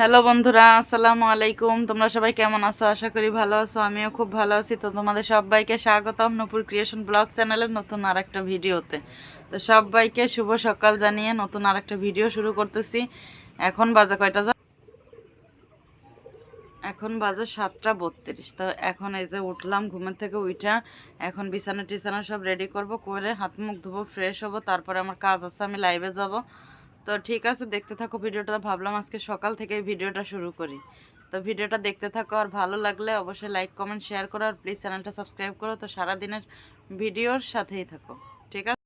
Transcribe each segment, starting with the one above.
Hello বন্ধুরা, আসসালামু আলাইকুম। তোমরা সবাই কেমন আছো? আশা করি ভালো আছো, আমিও খুব ভালো আছি। তো তোমাদের সবাইকে স্বাগতম নূপুর ক্রিয়েশন ব্লগ চ্যানেলের নতুন আর একটা ভিডিওতে। তো সবাইকে শুভ সকাল জানিয়ে নতুন আর একটা ভিডিও শুরু করতেছি। এখন বাজে কয়টা? এখন বাজে সাতটা বত্রিশ। তো এখন এই যে উঠলাম, ঘুমের থেকে উঠা এখন বিছানা টিছানা সব রেডি করব, করে হাত মুখ ধুবো ফ্রেশ হব, তারপরে আমার কাজ আছে, আমি লাইভে যাব। তো ঠিক আছে, দেখতে থাকো ভিডিওটা। ভাবলাম আজকে সকাল থেকে ভিডিওটা শুরু করি। তো ভিডিওটা দেখতে থাকো আর ভালো লাগলে অবশ্যই লাইক কমেন্ট শেয়ার করো আর প্লিজ চ্যানেলটা সাবস্ক্রাইব করো। তো সারাদিনের ভিডিওর সাথেই থাকো। ঠিক আছে?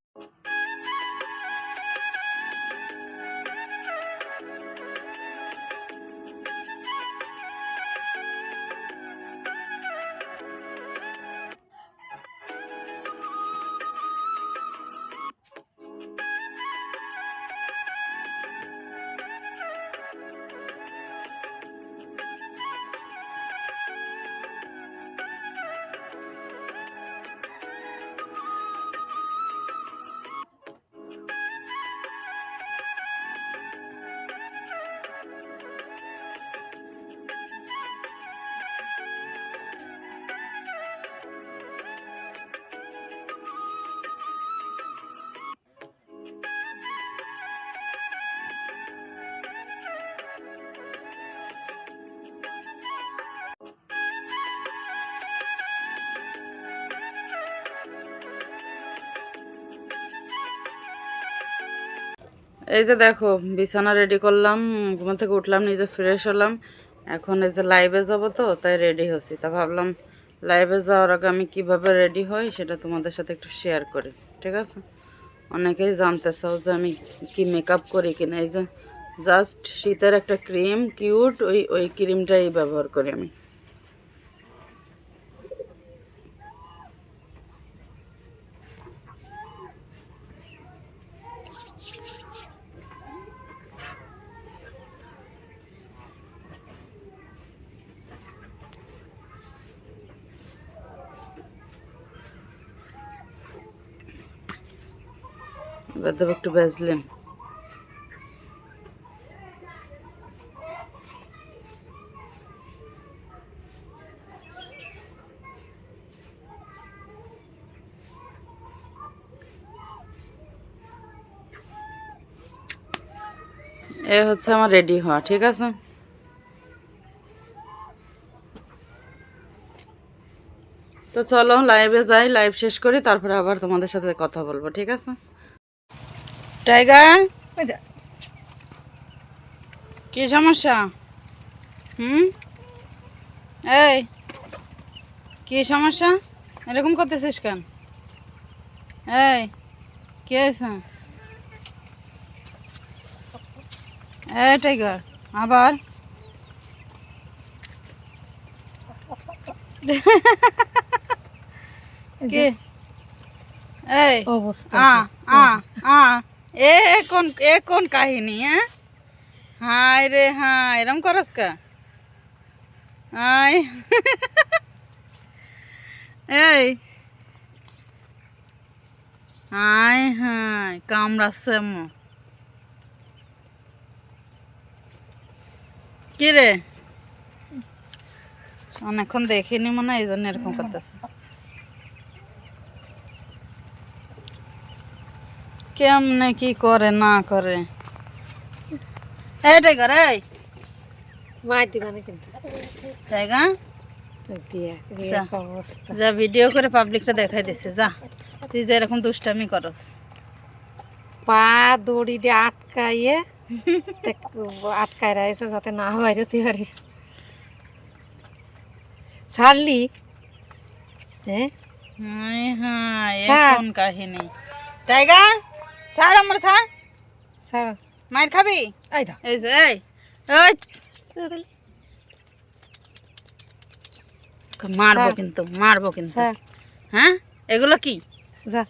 এই যে দেখো, বিছানা রেডি করলাম, ঘুম থেকে উঠলাম, নিজে ফ্রেশ হলাম। এখন এই যে লাইভে যাব তো, তাই রেডি হচ্ছি। তা ভাবলাম লাইভে যাওয়ার আগে আমি কীভাবে রেডি হই, সেটা তোমাদের সাথে একটু শেয়ার করি, ঠিক আছে? অনেকেই জানতে চাও যে আমি কি মেকআপ করি কিনা। এই যে জাস্ট শীতের একটা ক্রিম কিউট ওই ওই ক্রিমটাই ব্যবহার করি আমি। এবার দেবো একটু ভ্যাসলিন এ হচ্ছে আমার রেডি হওয়া, ঠিক আছে? তো চলো লাইভে যাই লাইভ শেষ করি, তারপরে আবার তোমাদের সাথে কথা বলব, ঠিক আছে? টাইগার? কি সমস্যা? হুম? এই কি সমস্যা? এরকম করতেছিস কেন? এই কি এই টাইগার আবার? কি? এই অবস্থা আ আ আ। এ কোন এ কোন কাহিনী হ্যাঁ হাই রে হাই এরম করস কা? হাই এই। হাই হাই কামড়াচ্ছে মো। কি রে? অনেকক্ষণ দেখিনি মনে হয়, এই জন্য এরকম করতেছে। কেমনে কি করে না করে? এটাই করে মাই দিবা না কিন্তু জায়গা দিয়া যা। ভিডিও করে পাবলিকটা দেখাই দিছে যা। তুই যে এরকম দুষ্টামি করস। পা দড়ি দিয়ে আটকাইয়ে আটকায় রাখছে যাতে না হয় তুই পারি ছাড়লি হ্যাঁ? স্যার। কোন কাহিনী। টাইগার! স্যার আমার স্যার। ছাড় মার খাবি? আই দা এই যে এই। মারবো কিন্তু মারবো কিন্তু। হ্যাঁ? এগুলো কি? যা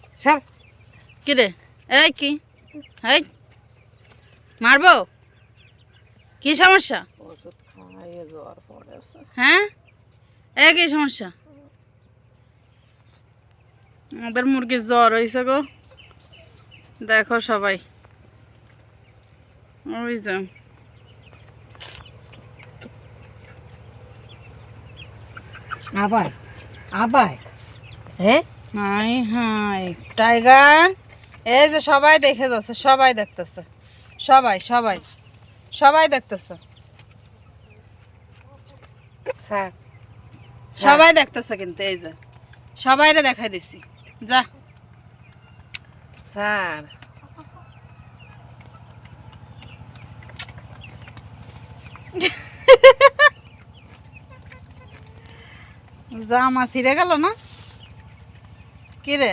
কি রে? এই কি? এই। মারবো? কি সমস্যা? হ্যাঁ? এই কি সমস্যা? আমাদের মুরগির জ্বর হয়েছে গো। দেখো সবাই। ওই যে। আবার আবার। হ্যাঁ হাই হাই। টাইগার এই যে সবাই দেখে যাচ্ছে সবাই দেখতেছে। সবাই সবাই সবাই দেখতেছে। সবাই দেখতেছে কিন্তু এই যে। সবাইরে দেখাই দিছি। যা। স্যার জামা ছিঁড়ে গেল না? কিরে রে?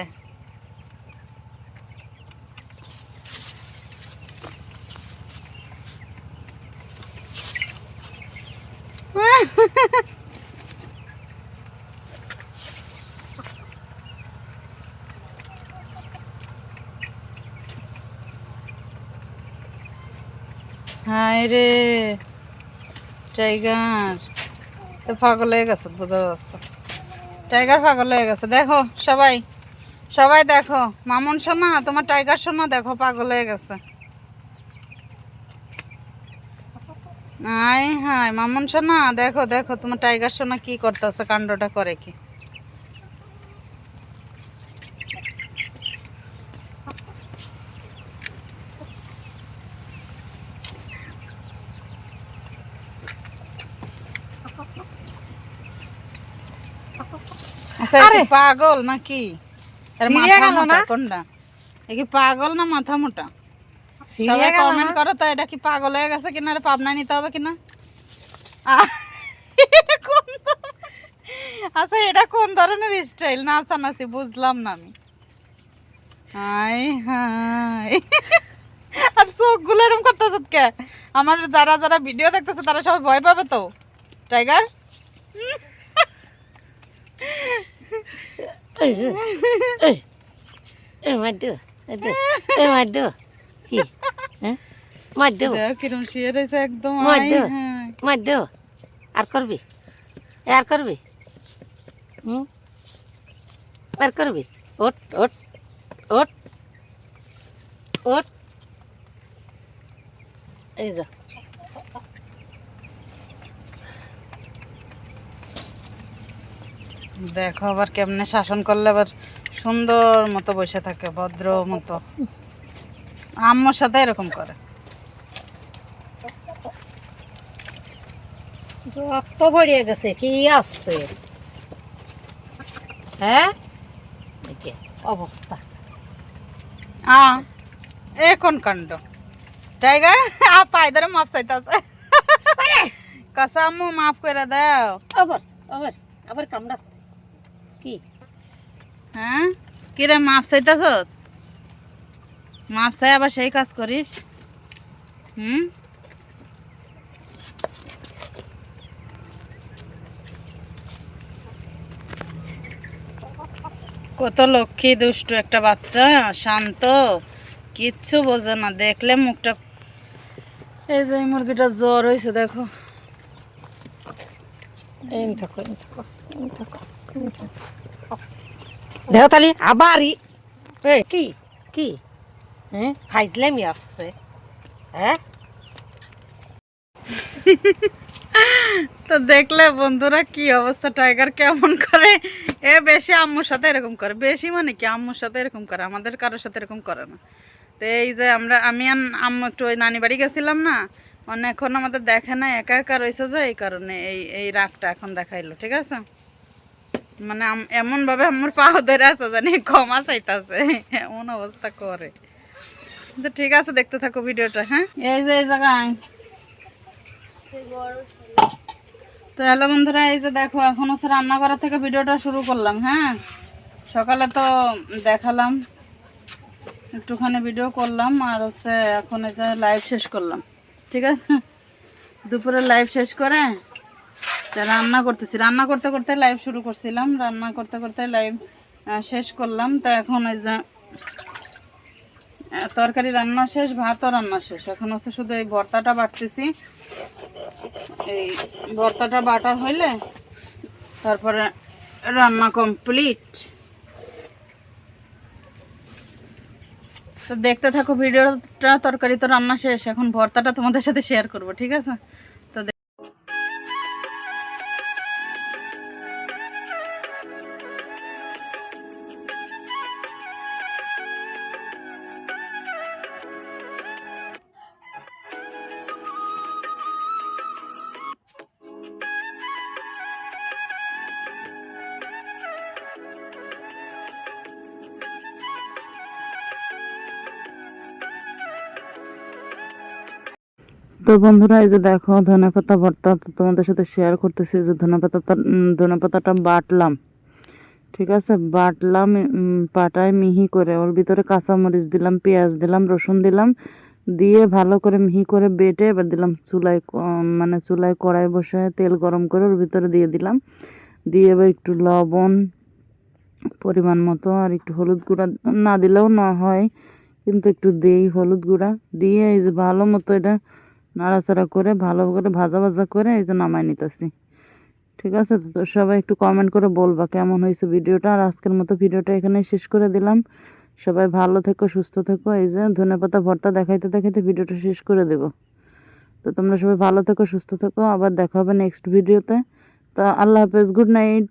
হায় রে, টাইগার। তো পাগল হয়ে গেছে, বোঝা যাচ্ছে। টাইগার পাগল হয়ে গেছে, দেখো সবাই সবাই দেখো। মামুন সোনা, তোমার টাইগার সোনা দেখো, পাগল হয়ে গেছে। আয় হায়, মামুন সোনা, দেখো দেখো, তোমার টাইগার সোনা কি করতেছে, কাণ্ডটা করে কি। আরে! পাগল নাকি? মাথা গেল মোটা না? কোনটা? এ কি পাগল না মাথা মোটা? সবাই কমেন্ট করো তো এটা কি পাগল হয়ে গেছে কিনা পাবনা নিতে হবে কিনা? আচ্ছা এটা কোন ধরনের স্টাইল নাচানাচি বুঝলাম না আমি। High high. আর চোখগুলো এরকম করতেছ কে? আমার যারা যারা ভিডিও দেখতেছে তারা সবাই ভয় পাবে তো? টাইগার এই যে, এই, এই মার দেও, এই দে, এই মার দেও। কি হ্যাঁ মার দেও দেখ কিরম শুয়ে রয়েছে একদম মার হাই দেও হাই মার দেও আর করবি এ আর করবি হুম আর করবি ওট ওট ওট ওট এই যা দেখো আবার কেমনে শাসন করলে আবার সুন্দর মতো বসে থাকে ভদ্র মতো। আম্মুর সাথে এরকম করে। রক্ত ভরিয়ে গেছে কি আছে? হ্যাঁ? অবস্থা। আ এ কোন কাণ্ড? টাইগার আ পাই ধরে মাপ চাইতাছে। কাসা আম্মু মাফ করে দাও। আবার আবার আবার কামড়াচ্ছে। হ্যাঁ? কিরে মাপ চাইতাছ মাপ চাই আবার সেই কাজ করিস। হুম? কত লক্ষ্মী দুষ্টু একটা বাচ্চা, শান্ত। কিচ্ছু বোঝে না, দেখলে মুখটা এই যে মুরগিটা জ্বর হয়েছে দেখো। থাকো থাকো থাকো আবারই এ, কি? কি? আসছে। হ্যাঁ তো দেখলে বন্ধুরা কি অবস্থা, টাইগার কেমন করে? এ, বেশি আম্মুর সাথে এরকম করে। বেশি মানে কি? আম্মুর সাথে এরকম করে, আমাদের কারোর সাথে এরকম করে না। তো এই যে আমরা, আমি আম্মু একটু ওই নানি বাড়ি গেছিলাম না, অনেকক্ষণ আমাদের দেখে না একা একা রয়েছে যে, এই কারণে এই এই রাগটা এখন দেখাইলো, ঠিক আছে? মানে এমনভাবে আমার পাও ধরে আছে জানি ক্ষমা চাইতাছে। এমন অবস্থা করে। তো ঠিক আছে, দেখতে থাকো ভিডিওটা হ্যাঁ? এই যে, এই জায়গায় তো হ্যালো বন্ধুরা, এই যে দেখো, এখন হচ্ছে রান্না করা থেকে ভিডিওটা শুরু করলাম হ্যাঁ? সকালে তো দেখালাম, একটুখানি ভিডিও করলাম, আর হচ্ছে এখন এই যে লাইভ শেষ করলাম, ঠিক আছে? দুপুরে লাইভ শেষ করে রান্না করতেছি। রান্না করতে করতে লাইভ শুরু করছিলাম। রান্না করতে করতে লাইভ শেষ করলাম। তো এখন ওই যে তরকারি রান্না শেষ, ভাতও রান্না শেষ। এখন হচ্ছে শুধু এই ভর্তাটা বাটতেছি। এই ভর্তাটা বাটা হইলে তারপরে রান্না কমপ্লিট তো দেখতে থাকো, ভিডিওটা, তরকারি তো রান্না শেষ। এখন ভর্তাটা তোমাদের সাথে শেয়ার করব, ঠিক আছে? তো বন্ধুরা, এই যে দেখো ধনে পাতা ভর্তা, তো তোমাদের সাথে শেয়ার করতেছি যে ধনে পাতাটা ধনে পাতাটা বাটলাম, ঠিক আছে? বাটলাম পাটায় মিহি করে, ওর ভিতরে কাঁচামরিচ দিলাম, পেঁয়াজ দিলাম, রসুন দিলাম, দিয়ে ভালো করে মিহি করে বেটে এবার দিলাম চুলায় মানে চুলায় কড়াই বসে তেল গরম করে ওর ভিতরে দিয়ে দিলাম। দিয়ে এবার একটু লবণ পরিমাণ মতো আর একটু হলুদ গুঁড়া, না দিলেও না হয়, কিন্তু একটু দেই হলুদ গুঁড়া, দিয়ে এই যে ভালো মতো এটা নাড়াচাড়া করে, ভালো করে ভাজা ভাজা করে এই যে নামাই নিতেছি। ঠিক আছে? তো তো সবাই একটু কমেন্ট করে বলবা কেমন হয়েছে ভিডিওটা। আর আজকের মতো ভিডিওটা এখানে শেষ করে দিলাম। সবাই ভালো থেকো, সুস্থ থেকো। এই যে ধনেপাতা ভর্তা দেখাইতে দেখাইতে ভিডিওটা শেষ করে দেব। তো তোমরা সবাই ভালো থেকো, সুস্থ থেকো। আবার দেখা হবে নেক্সট ভিডিওতে তো। আল্লাহ হাফেজ গুড নাইট